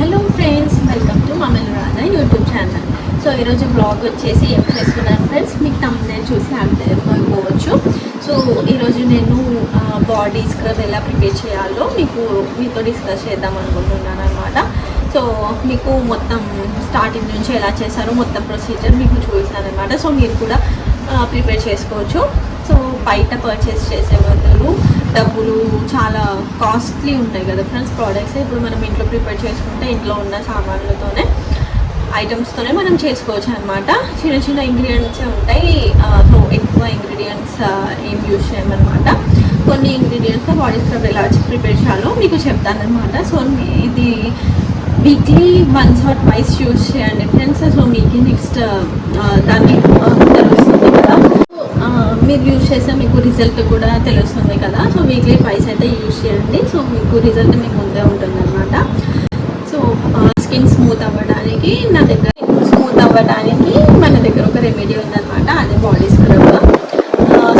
Hello friends welcome to మమ్మల్ Radha YouTube channel so ఈరోజు blog వచ్చేసి ఏం చేస్తున్నాను ఫ్రెండ్స్ మీకు తమ్మునేను చూసి అర్థమైపోవచ్చు సో ఈరోజు నేను బాడీ స్క్రబ్ ఎలా ప్రిపేర్ చేయాలో మీకు మీతో డిస్కస్ చేద్దాం అనుకుంటున్నాను అనమాట సో మీకు మొత్తం స్టార్టింగ్ నుంచి ఎలా చేశారో మొత్తం ప్రొసీజర్ మీకు చూపిస్తాను అనమాట సో మీరు కూడా ప్రిపేర్ చేసుకోవచ్చు. సో బయట పర్చేస్ చేసే బదులు డబ్బులు చాలా కాస్ట్లీ ఉంటాయి కదా ఫ్రెండ్స్ ప్రోడక్ట్స్ ఇప్పుడు మనం ఇంట్లో ప్రిపేర్ చేసుకుంటే ఇంట్లో ఉన్న సామాన్లతోనే ఐటమ్స్తోనే మనం చేసుకోవచ్చు అనమాట చిన్న చిన్న ఇంగ్రీడియంట్సే ఉంటాయి. సో ఎక్కువ ఇంగ్రీడియంట్స్ ఏం యూజ్ చేయమన్నమాట. కొన్ని ఇంగ్రీడియంట్స్ బాడీ స్క్రబ్ ఎలా ప్రిపేర్ చేయాలో మీకు చెప్తానమాట సో ఇది weekly once or twice use చేయండి ఫ్రెండ్స్ సో మీకు నెక్స్ట్ దాన్ని తెలుస్తుంది కదా. మీరు యూజ్ చేస్తే మీకు రిజల్ట్ కూడా తెలుస్తుంది కదా. సో వీక్లీ ట్వైస్ అయితే యూజ్ చేయండి. సో మీకు రిజల్ట్ మీకు ముందే ఉంటుంది అనమాట సో స్కిన్ స్మూత్ అవ్వడానికి నా దగ్గర స్మూత్ అవ్వడానికి మన దగ్గర ఒక రెమెడీ ఉందన్నమాట. అది బాడీ స్క్రబ్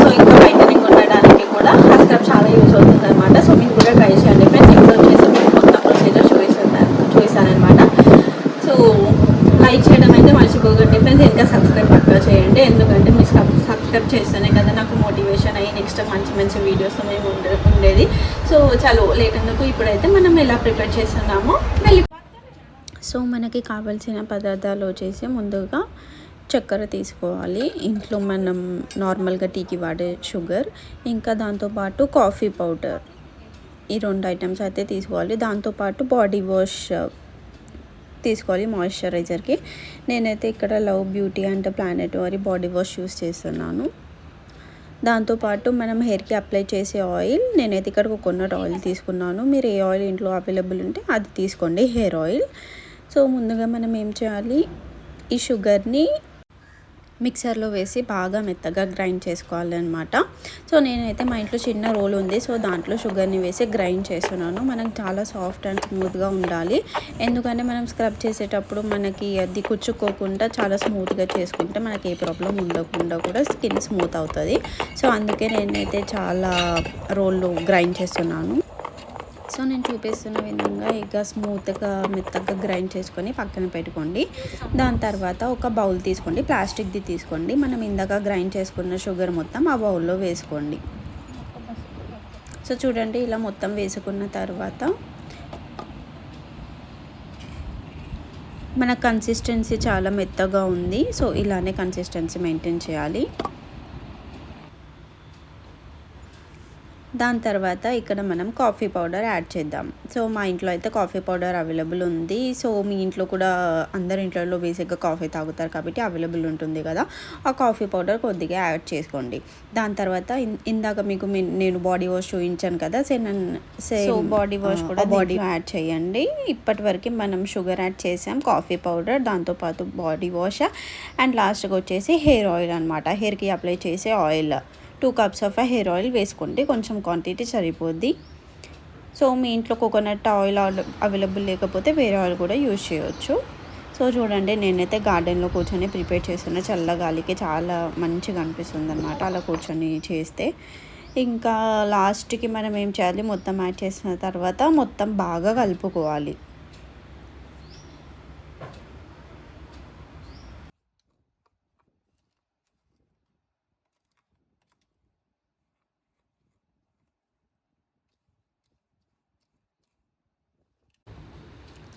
సో ఇంకా వైటనింగ్ ఉండడానికి కూడా ఆ స్క్రబ్ చాలా యూజ్ అవుతుంది అనమాట సో మీరు కూడా ట్రై చేయండి ఫ్రెండ్స్ ఇంకా వచ్చేసి మీకు మొత్తం ప్రొసీజర్ చూపిస్తాను చూపిస్తానమాట సో లైక్ చేయడం అయితే మర్చిపోకండి ఫ్రెండ్స్ ఇంకా సబ్స్క్రైబ్ పక్కా చేయండి. ఎందుకంటే మీరు సబ్ సబ్స్క్రైబ్ చేస్తేనే కదా నాకు మోటివేషన్ అయ్యి నెక్స్ట్ మంచి మంచి వీడియోస్ మేము ఉండే ఉండేది. సో చలో లేట్ ఎందుకు? ఇప్పుడైతే మనం ఎలా ప్రిపేర్ చేస్తున్నామో వెళ్ళి సో మనకి కావాల్సిన పదార్థాలు వచ్చేసి ముందుగా చక్కెర తీసుకోవాలి. ఇంట్లో మనం నార్మల్గా టీకి వాడే షుగర్ ఇంకా దాంతోపాటు కాఫీ పౌడర్ ఈ రెండు ఐటమ్స్ అయితే తీసుకోవాలి. దాంతోపాటు బాడీ వాష్ తీసుకోవాలి మాయిశ్చరైజర్కి నేనైతే ఇక్కడ లవ్ బ్యూటీ అండ్ ప్లానెట్ వారి బాడీ వాష్ యూస్ చేస్తున్నాను దాంతోపాటు మనం హెయిర్కి అప్లై చేసే ఆయిల్ నేనైతే ఇక్కడ కోకోనట్ ఆయిల్ తీసుకున్నాను. మీరు ఏ ఆయిల్ ఇంట్లో అవైలబుల్ ఉంటే అది తీసుకోండి హెయిర్ ఆయిల్ సో ముందుగా మనం ఏం చేయాలి? ఈ షుగర్ని మిక్సర్లో వేసి బాగా మెత్తగా గ్రైండ్ చేసుకోవాలన్నమాట. సో నేనైతే మా ఇంట్లో చిన్న రోల్ ఉంది. సో దాంట్లో షుగర్ని వేసి గ్రైండ్ చేస్తున్నాను. మనం చాలా సాఫ్ట్ అండ్ స్మూత్గా ఉండాలి. ఎందుకంటే మనం స్క్రబ్ చేసేటప్పుడు మనకి అది కుచ్చుకోకుండా చాలా స్మూత్గా చేసుకుంటే మనకి ఏ ప్రాబ్లం ఉండకుండా కూడా స్కిన్ స్మూత్ అవుతుంది. సో అందుకే నేనైతే చాలా రోళ్ళు గ్రైండ్ చేస్తున్నాను. సో నేను చూపిస్తున్న విధంగా ఇక స్మూత్గా మెత్తగా గ్రైండ్ చేసుకొని పక్కన పెట్టుకోండి. దాని తర్వాత ఒక బౌల్ తీసుకోండి. ప్లాస్టిక్ది తీసుకోండి. మనం ఇందాక గ్రైండ్ చేసుకున్న షుగర్ మొత్తం ఆ బౌల్లో వేసుకోండి. సో చూడండి ఇలా మొత్తం వేసుకున్న తర్వాత మన కన్సిస్టెన్సీ చాలా మెత్తగా ఉంది. సో ఇలానే కన్సిస్టెన్సీ మెయింటైన్ చేయాలి. దాని తర్వాత ఇక్కడ మనం కాఫీ పౌడర్ యాడ్ చేద్దాం. సో మా ఇంట్లో అయితే కాఫీ పౌడర్ అవైలబుల్ ఉంది. సో మీ ఇంట్లో కూడా అందరి ఇంట్లో బేసిక్గా కాఫీ తాగుతారు కాబట్టి అవైలబుల్ ఉంటుంది కదా. ఆ కాఫీ పౌడర్ కొద్దిగా యాడ్ చేసుకోండి. దాని తర్వాత ఇందాక మీకు నేను బాడీ వాష్ చూపించాను కదా సో సో బాడీ వాష్ కూడా బాడీ యాడ్ చేయండి. ఇప్పటి వరకు మనం షుగర్ యాడ్ చేసాం కాఫీ పౌడర్ దాంతోపాటు బాడీ వాష్. అండ్ లాస్ట్కి వచ్చేసి హెయిర్ ఆయిల్ అనమాట హెయిర్కి అప్లై చేసే oil. Two cups of hair oil వేసుకోండి కొంచెం క్వాంటిటీ సరిపోద్ది. సో మీ ఇంట్లో కోకోనట్ ఆయిల్ అవైలబుల్ లేకపోతే వేరే ఆయిల్ కూడా యూజ్ చేయొచ్చు. సో చూడండి నేనైతే గార్డెన్లో కూర్చొని ప్రిపేర్ చేస్తున్న చల్లగాలికి చాలా మంచిగా అనిపిస్తుంది అనమాట అలా కూర్చొని చేస్తే. ఇంకా లాస్ట్కి మనం ఏం చేయాలి? మొత్తం యాడ్ చేసిన తర్వాత మొత్తం బాగా కలుపుకోవాలి.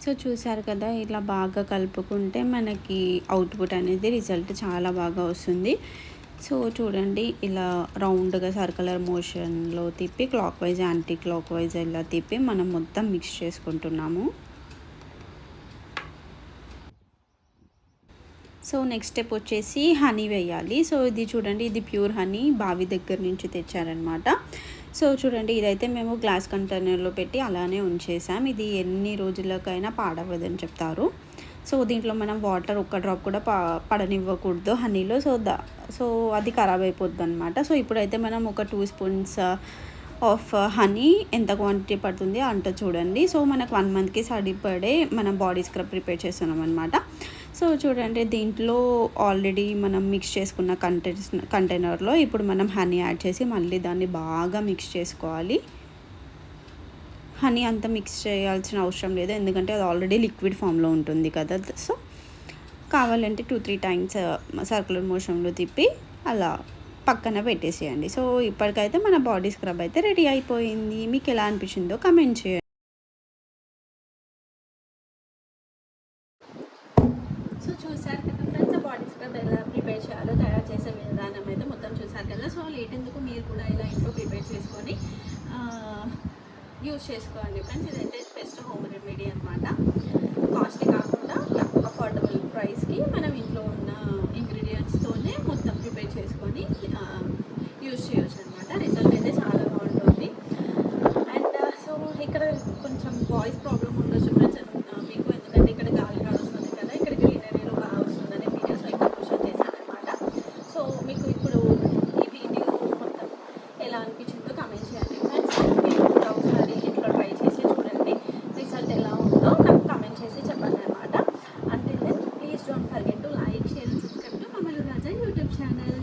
సో చూసారు కదా ఇలా బాగా కలుపుకుంటే మనకి అవుట్పుట్ అనేది రిజల్ట్ చాలా బాగా వస్తుంది. సో చూడండి ఇలా రౌండ్గా సర్కులర్ మోషన్లో తిప్పి clockwise anti clock wise ఇలా తిప్పి మనం మొత్తం మిక్స్ చేసుకుంటున్నాము. సో నెక్స్ట్ స్టెప్ వచ్చేసి హనీ వేయాలి. సో ఇది చూడండి ఇది ప్యూర్ హనీ బావి దగ్గర నుంచి తెచ్చారనమాట సో చూడండి ఇదైతే మేము గ్లాస్ కంటైనర్లో పెట్టి అలానే ఉంచేసాం. ఇది ఎన్ని రోజులకైనా పాడవదని చెప్తారు. సో దీంట్లో మనం వాటర్ ఒక్క డ్రాప్ కూడా పా పడనివ్వకూడదు హనీలో. సో దా సో అది ఖరాబ్ అయిపోద్ది అనమాట సో ఇప్పుడైతే మనం ఒక two spoons uh, of uh, honey ఎంత క్వాంటిటీ పడుతుంది అంట చూడండి. సో మనకు వన్ మంత్కి సరిపడే మనం బాడీ స్క్రబ్ ప్రిపేర్ చేస్తున్నాం అనమాట సో చూడండి దీంట్లో ఆల్రెడీ మనం మిక్స్ చేసుకున్న కంటైనర్స్ కంటైనర్లో ఇప్పుడు మనం హనీ యాడ్ చేసి మళ్ళీ దాన్ని బాగా మిక్స్ చేసుకోవాలి. హనీ అంతా మిక్స్ చేయాల్సిన అవసరం లేదు ఎందుకంటే అది ఆల్రెడీ లిక్విడ్ ఫామ్లో ఉంటుంది కదా. సో కావాలంటే టూ త్రీ టైమ్స్ సర్కులర్ మోషన్లో తిప్పి అలా పక్కన పెట్టేసేయండి. సో ఇప్పటికైతే మన బాడీ స్క్రబ్ అయితే రెడీ అయిపోయింది. మీకు ఎలా అనిపించిందో కమెంట్ చేయండి సో చూసారు కదా ఫ్రెండ్స్ బాడీ స్క్రబ్ ఎలా ప్రిపేర్ చేయాలో తయారు చేసే విధానం అయితే మొత్తం చూసారు కదా సో లేట్ ఎందుకు మీరు కూడా ఇలా ఇంట్లో ప్రిపేర్ చేసుకొని యూజ్ చేసుకోండి ఫ్రెండ్స్. ఇదైతే బెస్ట్ హోమ్ రెమెడీ అనమాట కాస్ట్లీ కాకుండా అఫోర్డబుల్ ప్రైస్కి మనం ఇంట్లో ఉన్న ఇంగ్రీడియంట్స్తోనే మొత్తం ప్రిపేర్ చేసుకొని యూస్ చేయొచ్చు అనమాట రిజల్ట్ అయితే చాలా బాగుంటుంది. అండ్ సో ఇక్కడ కొంచెం వాయిస్ ప్రాబ్లం ఉండొచ్చు ఫ్రెండ్స్ మీకు ఎందుకంటే ఇక్కడ గాలి గాలి వస్తుంది కదా ఇక్కడ గ్రీనరీలో బాగా వస్తుందని వీడియోస్ ఇక్కడ క్వశ్చన్ చేశాను అనమాట సో మీకు ఇప్పుడు ఈ వీడియో మొత్తం ఎలా అనిపించిందో కమెంట్ చేయండి. ఫ్రెండ్స్ మీరు కూడా ఒకసారి ఇంట్లో ట్రై చేసి చూడండి. రిజల్ట్ ఎలా ఉందో నాకు కమెంట్ చేసి చెప్పండి అనమాట అంటే then please don't forget to like share and subscribe to మమ్మల్ని రాజా యూట్యూబ్ ఛానల్